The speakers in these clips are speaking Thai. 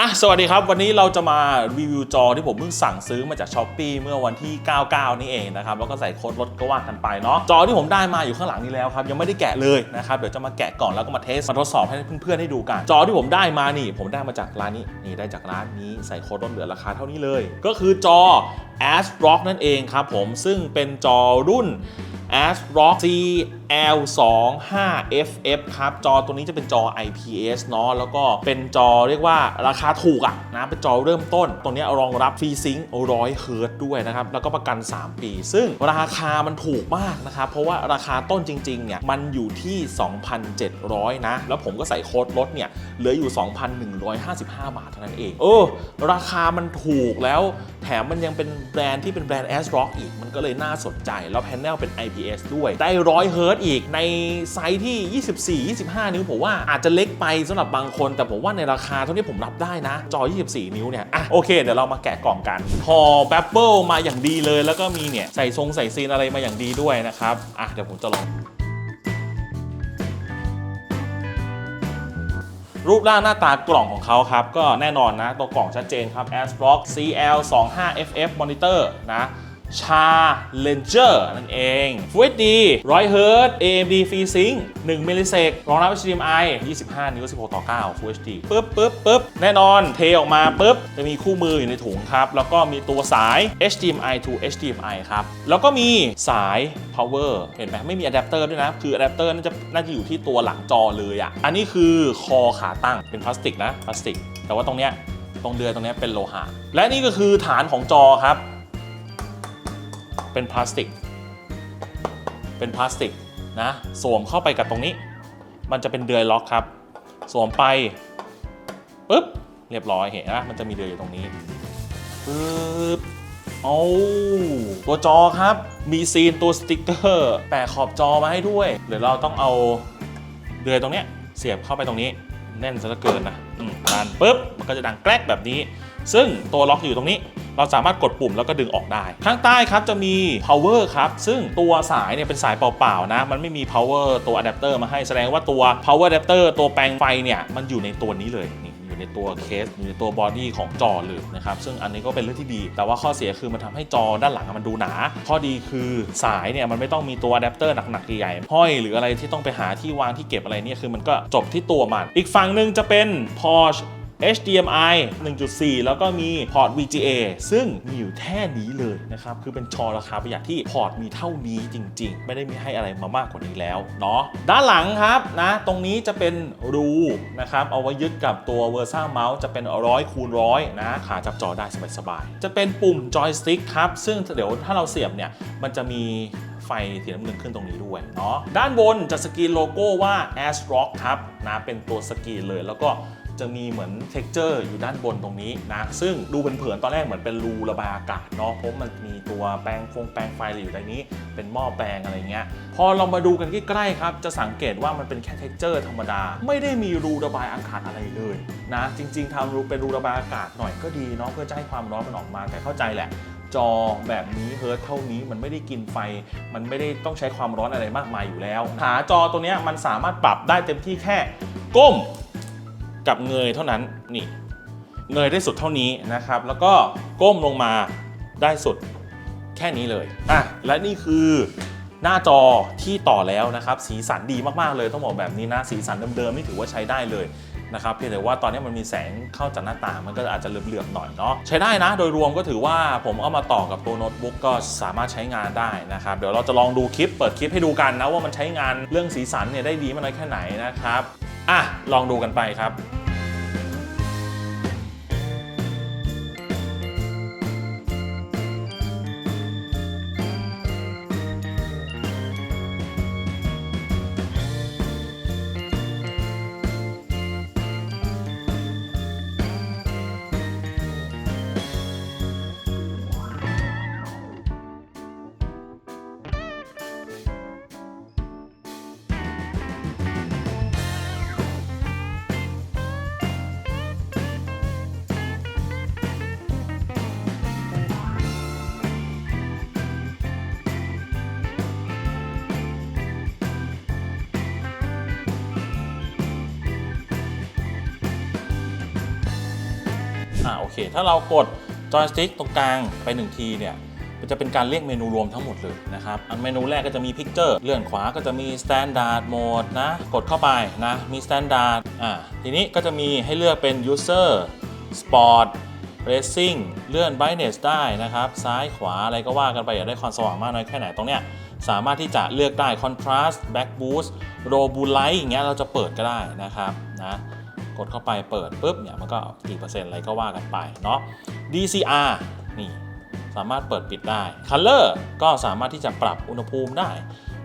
อะสวัสดีครับ วันนี้เราจะมารีวิวจอที่ผมเพิ่งสั่งซื้อมาจากช้อปปีเมื่อวันที่ 99 นี่เองนะครับ แล้วก็ใส่โค้ดลดก็ว่ากันไปเนาะจอที่ผมได้มาอยู่ข้างหลังนี้แล้วครับ ยังไม่ได้แกะเลยนะครับเดี๋ยวจะมาแกะก่อนแล้วก็มาเทสมาทดสอบให้เพื่อนๆให้ดูกัน จอที่ผมได้มานี่ ผมได้มาจากร้านนี้นี่ได้จากร้านนี้ใส่โค้ดลดเหลือราคาเท่านี้เลย ก็คือจอ ASRock นั่นเองครับผมซึ่งเป็นจอรุ่น ASRock CL25FF ครับ จอตัวนี้จะเป็นจอ IPS เนาะแล้วก็เป็นจอเรียกว่าราคาถูกอะนะ เป็นจอเริ่มต้น ตัวนี้รองรับฟรีซิงค์100เฮิร์ตด้วยนะครับ แล้วก็ประกัน 3 ปี ซึ่งราคามันถูกมากนะครับ เพราะว่าราคาต้นจริงๆเนี่ยมันอยู่ที่ 2,700 นะ แล้วผมก็ใส่โค้ดลดเนี่ยเหลืออยู่ 2,155 บาทเท่านั้นเองเออราคามันถูกแล้วแถมมันยังเป็นแบรนด์ที่เป็นแบรนด์ ASRock อีกมันก็เลยน่าสนใจแล้วแพนเนลเป็น I P IPS ด้วย ได้100เฮิร์ตอีกในไซส์ที่ 24 25 นิ้วผมว่าอาจจะเล็กไปสำหรับบางคน แต่ผมว่าในราคาเท่านี้ผมรับได้นะ จอ 24 นิ้วเนี่ย อะ โอเค เดี๋ยวเรามาแกะกล่องกันห่อแบปเปิลมาอย่างดีเลย แล้วก็มีเนี่ย ใส่ทรงใส่ซีนอะไรมาอย่างดีด้วยนะครับ อะ เดี๋ยวผมจะลองรูปร่างหน้าตากล่องของเขาครับ ก็แน่นอนนะ ตัวกล่องชัดเจนครับ ASRock CL25FF Monitor นะ ชา Ranger นั่นเอง Full HD 100 Hz AMD FreeSync 1มิลลิเซกรองรับ HDMI 25 นิ้ว 16 ต่อ 9 Full HD ปึ๊บปึ๊บปึ๊บแน่นอนเทออกมาปึ๊บ จะมีคู่มืออยู่ในถุงครับ แล้วก็มีตัวสาย HDMI to HDMI ครับ แล้วก็มีสาย power เห็นไหมไม่มีอะแดปเตอร์ด้วยนะ คืออะแดปเตอร์น่าจะน่าจะอยู่ที่ตัวหลังจอเลยอะ่ะ อันนี้คือคอขาตั้งเป็นพลาสติกนะพลาสติก แต่ว่าตรงเนี้ยตรงเดือยตรงเนี้ยเป็นโลหะ และนี่ก็คือฐานของจอครับ เป็นพลาสติก เป็นพลาสติกนะสวมเข้าไปกับตรงนี้ มันจะเป็นเดือยล็อกครับ สวมไปปุ๊บเรียบร้อยเห็นนะมันจะมีเดือยอยู่ตรงนี้ปึ๊บเอาตัวจอครับ มีซีนตัวสติ๊กเกอร์แปะขอบจอมาให้ด้วยเดี๋ยวเราต้องเอาเดือยตรงเนี้ยเสียบเข้าไปตรงนี้ แน่นซะเหลือเกินนะอืมดันปุ๊บมันก็จะดังแกรกแบบนี้ ซึ่งตัวล็อกอยู่ตรงนี้ เราสามารถกดปุ่มแล้วก็ดึงออกได้ ข้างใต้ครับจะมี power ครับ ซึ่งตัวสายเนี่ยเป็นสายเปล่าๆนะ มันไม่มี power ตัวอะแดปเตอร์มาให้แสดงว่าตัว power adapter ตัวแปลงไฟเนี่ยมันอยู่ในตัวนี้เลยนี่อยู่ในตัวเคสอยู่ในตัวบอดี้ของจอเลยนะครับซึ่งอันนี้ก็เป็นเรื่องที่ดี แต่ว่าข้อเสียคือมันทำให้จอด้านหลังมันดูหนา ข้อดีคือสายเนี่ยมันไม่ต้องมีตัวอะแดปเตอร์หนักๆใหญ่ๆห้อยหรืออะไรที่ต้องไปหาที่วางที่เก็บอะไรเนี่ยคือมันก็จบที่ตัวมัน อีกฝั่งหนึ่งจะเป็น Porsche HDMI 1.4 แล้วก็มีพอร์ต VGA ซึ่งมีอยู่แค่นี้เลยนะครับ คือเป็นจอราคาประหยัดที่พอร์ตมีเท่านี้จริง ๆ ไม่ได้มีให้อะไรมามากกว่านี้แล้วเนาะด้านหลังครับนะตรงนี้จะเป็นรูนะครับ เอาไว้ยึดกับตัว Versa Mouse จะเป็นร้อยคูณร้อยนะขาจับจอได้สบายๆจะเป็นปุ่มจอยสติ๊กครับ ซึ่งเดี๋ยวถ้าเราเสียบเนี่ยมันจะมีไฟสีน้ำเงินขึ้นตรงนี้ด้วยเนาะด้านบนจะสกรีนโลโก้ว่า ASRock ครับนะเป็นตัวสกรีนเลยแล้วก็ จะมีเหมือน t e x t อร์อยู่ด้านบนตรงนี้นะซึ่งดูเป็นเผินตอนแรกเหมือนเป็นรูระบายอากาศเนาะเพราะมันมีตัวแปลงฟงแปลงไฟอะไรอยู่ในนี้ เป็นหม้อแปลงอะไรเงี้ยพอเรามาดูกันใกล้ๆครับจะสังเกตว่ามันเป็นแค่ t e x t อร์ธรรมดา ไม่ได้มีรูระบายอากาศอะไรเลยนะจริง ๆทำรูเป็นรูระบายอากาศหน่อยก็ดีเนาะเพื่อจะให้ความร้อนมันออกมาแต่เข้าใจแหละจอแบบนี้เฮิร์ตเท่านี้มันไม่ได้กินไฟ มันไม่ได้ต้องใช้ความร้อนอะไรมากมายอยู่แล้วขาจอตัวเนี้ยมันสามารถปรับได้เต็มที่แค่ก้ม กับเงยเท่านั้นนี่ เงยได้สุดเท่านี้นะครับ แล้วก็ก้มลงมาได้สุดแค่นี้เลยอะและนี่คือหน้าจอที่ต่อแล้วนะครับ สีสันดีมากๆเลยต้องบอกแบบนี้นะสีสันเดิมๆนี่ถือว่าใช้ได้เลยนะครับเพียงแต่ว่าตอนนี้มันมีแสงเข้าจากหน้าต่างมันก็อาจจะเหลือบๆหน่อยเนาะใช้ได้นะ โดยรวมก็ถือว่าผมเอามาต่อกับตัวโน้ตบุ๊กก็สามารถใช้งานได้นะครับเดี๋ยวเราจะลองดูคลิปเปิดคลิปให้ดูกันนะว่ามันใช้งานเรื่องสีสันเนี่ยได้ดีมากน้อยแค่ไหนนะครับ อะลองดูกันไปครับ อ่าโอเค ถ้าเรากดจอยสติ๊กตรงกลางไปหนึ่งทีเนี่ยจะเป็นการเรียกเมนูรวมทั้งหมดเลยนะครับ อันเมนูแรกก็จะมี Picture เลื่อนขวาก็จะมี Standard Mode นะ กดเข้าไปนะ มี Standard อ่าทีนี้ก็จะมีให้เลือกเป็น User Sport Racing เลื่อน Brightness ได้นะครับ ซ้ายขวาอะไรก็ว่ากันไป อยากได้ความสว่างมากน้อยแค่ไหนตรงเนี้ยสามารถที่จะเลือกได้ Contrast Back Boost Low Blue Light อย่างเงี้ยเราจะเปิดก็ได้นะครับนะ กดเข้าไปเปิดปุ๊บเนี่ยมันก็กี่เปอร์เซ็นต์อะไรก็ว่ากันไปเนาะ DCR นี่สามารถเปิดปิดได้ Color ก็สามารถที่จะปรับอุณหภูมิได้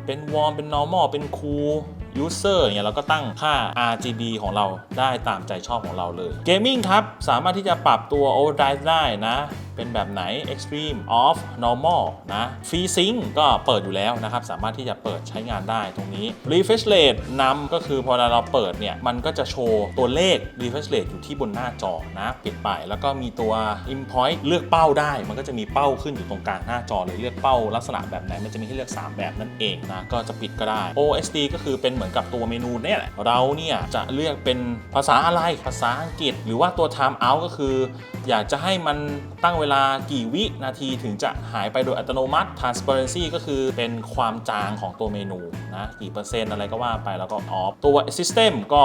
เป็น warm เป็น normal เป็น cool user เนี่ยเราก็ตั้งค่า RGB ของเราได้ตามใจชอบของเราเลย Gaming ครับ สามารถที่จะปรับตัว overdrive ได้นะ เป็นแบบไหน extreme off normal นะ free sync ก็เปิดอยู่แล้วนะครับ สามารถที่จะเปิดใช้งานได้ตรงนี้ refresh rate นำก็คือพอเราเปิดเนี่ย มันก็จะโชว์ตัวเลข refresh rate อยู่ที่บนหน้าจอนะปิดไปแล้วก็มีตัว import เลือกเป้าได้ มันก็จะมีเป้าขึ้นอยู่ตรงกลางหน้าจอเลยเลือกเป้าลักษณะแบบไหนมันจะมีให้เลือก 3 แบบนั่นเองนะก็จะปิดก็ได้ OSD ก็คือเป็นเหมือนกับตัวเมนูเนี่ยแหละเราเนี่ยจะเลือกเป็นภาษาอะไรภาษาอังกฤษ หรือว่าตัว time out ก็คือ อยากจะให้มันตั้งเวลากี่วินาทีถึงจะหายไปโดยอัตโนมัติ transparency ก็คือเป็นความจางของตัวเมนูนะกี่เปอร์เซ็นต์อะไรก็ว่าไปแล้วก็ off ตัว system ก็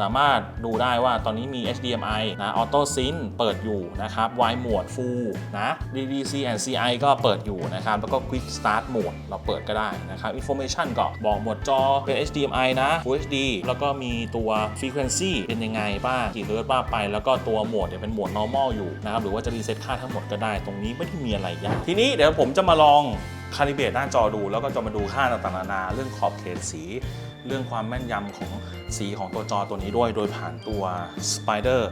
สามารถดูได้ว่าตอนนี้มี HDMI นะ auto sync เปิดอยู่นะครับ wide mode full นะ DDC and CI ก็เปิดอยู่นะครับ แล้วก็ quick start mode เราเปิดก็ได้นะครับ information ก็บอกหมดจอเป็น HDMI นะ Full HD แล้วก็มีตัว frequency เป็นยังไงบ้าง กี่เฮิร์ตบ้างไป แล้วก็ตัวโหมดเนี่ยเป็นโหมด normal อยู่นะครับ หรือว่าจะรีเซ็ตค่าทั้งหมดก็ได้ ตรงนี้ไม่ได้มีอะไรยากทีนี้เดี๋ยวผมจะมาลองคาลิเบตหน้าจอดู แล้วก็จะมาดูค่าต่างๆนานาเรื่องขอบเขตสี เรื่องความแม่นยำของสีของตัวจอตัวนี้ด้วย โดยผ่านตัว Spider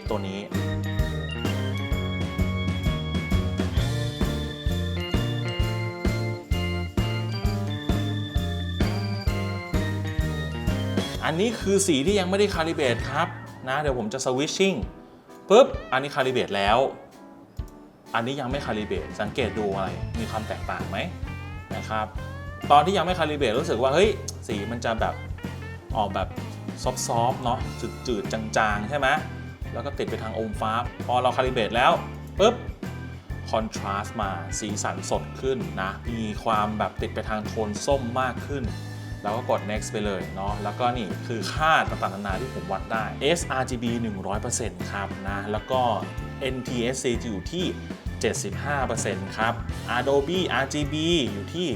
X ตัวนี้อันนี้คือสีที่ยังไม่ได้คาลิเบตครับนะเดี๋ยวผมจะสวิชชิ่งปุ๊บอันนี้คาลิเบตแล้ว อันนี้ยังไม่คาลิเบตสังเกตดูอะไรมีความแตกต่างไหมนะครับ ตอนที่ยังไม่คาลิเบตรู้สึกว่าเฮ้ยสีมันจะแบบออกแบบซอฟๆเนาะจืดๆจางๆ ใช่ไหมแล้วก็ติดไปทางอมฟ้า พอเราคาลิเบตแล้วปุ๊บคอนทราสต์มาสีสันสดขึ้นนะ มีความแบบติดไปทางโทนส้มมากขึ้น แล้วก็กด next ไปเลยเนาะแล้วก็นี่คือค่าต่างๆนานาที่ผมวัดได้ sRGB 100%ครับนะ แล้วก็ NTSC จะอยู่ที่ 75%ครับ Adobe RGB อยู่ที่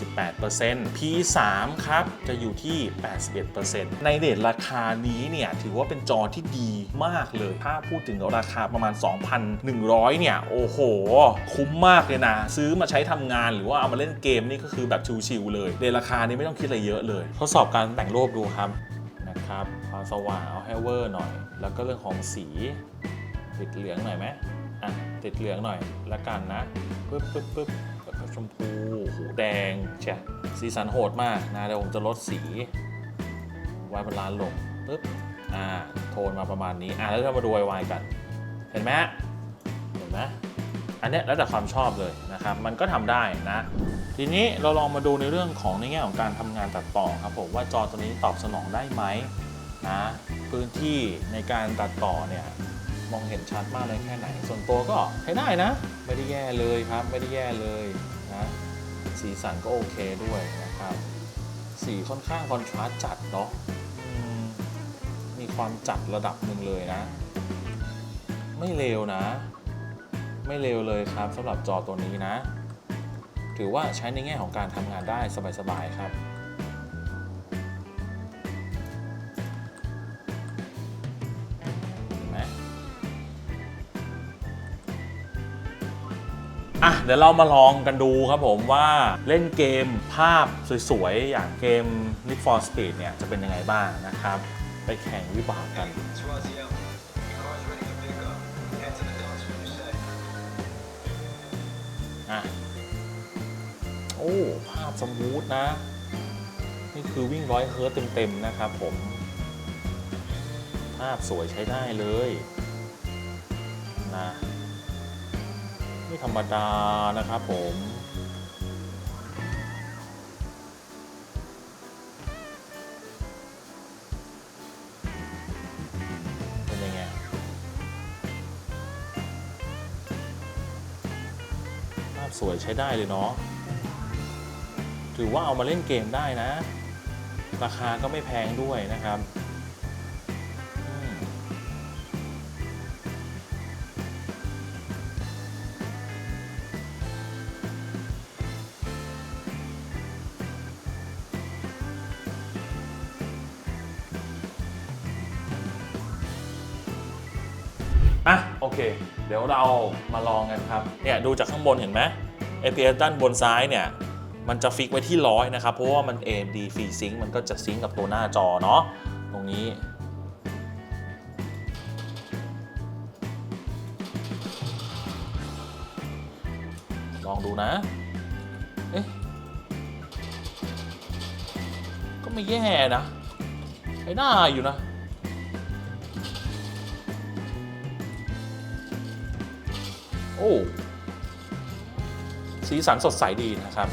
78% P3 ครับ จะอยู่ที่ 81%ในเรทราคานี้เนี่ย ถือว่าเป็นจอที่ดีมากเลย ถ้าพูดถึงราคาประมาณ 2,100 เนี่ย โอ้โห คุ้มมากเลยนะ ซื้อมาใช้ทำงานหรือว่าเอามาเล่นเกมนี่ก็คือแบบชิวๆเลยในราคานี้ไม่ต้องคิดอะไรเยอะเลย ทดสอบการแต่งรูปดูครับ นะครับ ความสว่างเอาให้เวอร์หน่อย แล้วก็เรื่องของสี ติดเหลืองหน่อยไหมอะติดเหลืองหน่อยละกันนะปึ๊บปึ๊บปึ๊บแล้วก็ชมพูหูแดงใช่สีสันโหดมากนะเดี๋ยวผมจะลดสีไว้บนร้านลงปึ๊บอ่าโทนมาประมาณนี้อะแล้วเรามาดูไวๆกัน เห็นไหมเห็นไหมอันเนี้ยแล้วแต่ความชอบเลยนะครับ มันก็ทำได้นะ ทีนี้เราลองมาดูในเรื่องของในแง่ของการทำงานตัดต่อครับผมว่าจอตัวนี้ตอบสนองได้ไหมนะพื้นที่ในการตัดต่อเนี่ย มองเห็นชัดมากเลยแค่ไหน ส่วนตัวก็ใช้ได้นะ ไม่ได้แย่เลยครับ ไม่ได้แย่เลยนะสีสันก็โอเคด้วยนะครับ สีค่อนข้างคอนทราสต์จัดเนาะมมีความจัดระดับหนึ่งเลยนะ ไม่เลวนะ ไม่เลวเลยครับสำหรับจอตัวนี้นะ ถือว่าใช้ในแง่ของการทำงานได้สบายๆครับ เดี๋ยวเรามาลองกันดูครับผมว่าเล่นเกมภาพสวยๆ อย่างเกม Need for Speed เนี่ยจะเป็นยังไงบ้างนะครับ ไปแข่งวิบากกัน อะ โอ้ ภาพสมูทนะ นี่คือวิ่งร้อยเฮิร์ตเต็มๆ นะครับผม ภาพสวยใช้ได้เลย นะ ไม่ธรรมดานะครับผม เป็นยังไง ภาพสวยใช้ได้เลยเนาะ ถือว่าเอามาเล่นเกมได้นะ ราคาก็ไม่แพงด้วยนะครับ ยวเรามาลองกันครับ เนี่ยดูจากข้างบนเห็นไหม APS ด้านบนซ้ายเนี่ยมันจะฟิกไว้ที่ร้อยนะครับ เพราะว่ามัน AMD FreeSync มันก็จะซิงก์กับตัวหน้าจอเนาะตรงนี้ ลองดูนะ เอ๊ะ ก็ไม่แย่นะใช้ได้อยู่นะ อ้สีสันสดใสดีนะครับ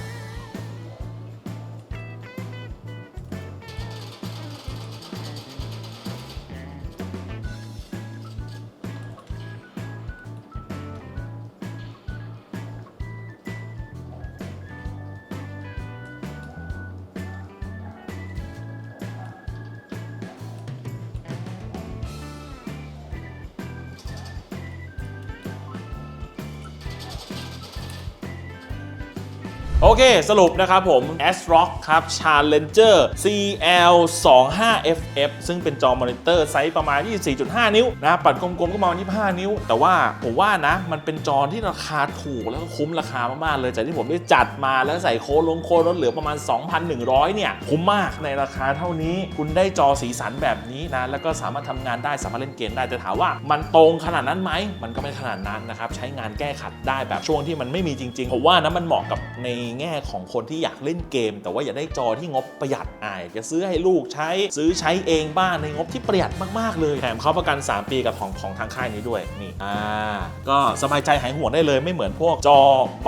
โอเค สรุปนะครับผม ASRock ครับ Challenger CL 2 5 FF ซึ่งเป็นจอมอนิเตอร์ไซส์ประมาณ 24.5 นิ้วนะปัดกลมๆ ก็ประมาณ25 นิ้ว แต่ว่าผมว่านะ มันเป็นจอที่ราคาถูกแล้วก็คุ้มราคามาก ๆ เลยจากที่ผมได้จัดมาแล้วใส่โค้ดลงโค้ดลดเหลือประมาณ 2,100 เนี่ย คุ้มมากในราคาเท่านี้ คุณได้จอสีสันแบบนี้นะ แล้วก็สามารถทำงานได้สามารถเล่นเกมได้แต่ถามว่ามันตรงขนาดนั้นไหมมันก็ไม่ขนาดนั้นนะครับใช้งานแก้ขัดได้แบบช่วงที่มันไม่มีจริงๆผมว่านะมันเหมาะกับในแง่ของคนที่อยากเล่นเกม แต่ว่าอยากได้จอที่งบประหยัดอะอยจะซื้อให้ลูกใช้ ซื้อใช้เองบ้างในงบที่ประหยัดมากๆ เลยแถมเขาประกัน 3 ปีกับของของทางค่ายนี้ด้วยนี่อ่าก็สบายใจหายห่วงได้เลยไม่เหมือนพวกจอ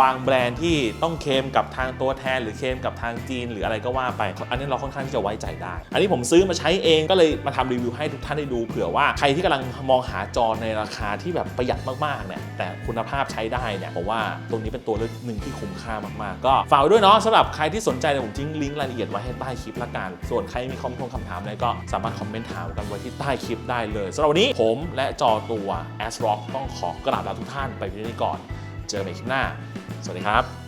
บางแบรนด์ที่ต้องเคมกับทางตัวแทน หรือเคมกับทางจีน หรืออะไรก็ว่าไป อันนี้เราค่อนข้างที่จะไว้ใจได้ อันนี้ผมซื้อมาใช้เองก็เลยมาทำรีวิวให้ทุกท่านได้ดูเผื่อว่าใครที่กำลังมองหาจอในราคาที่แบบประหยัดมากๆเนี่ยแต่คุณภาพใช้ได้เนี่ยผมว่าตรงนี้เป็นตัวเลือกหนึ่งที่คุ้มค่ามากๆก็ฝากไว้ด้วยเนาะสำหรับใครที่สนใจเนี่ยผมทิ้งลิงก์รายละเอียดไว้ให้ใต้คลิปละกัน ส่วนใครมีคอมทงคำถามอะไรก็สามารถคอมเมนต์ถามกันไว้ที่ใต้คลิปได้เลยสำหรับวันนี้ผมและจอตัว ASRock ต้องขอกราบลาทุกท่านไปที่นี้ก่อน เจอกันใหม่คลิปหน้า สวัสดีครับ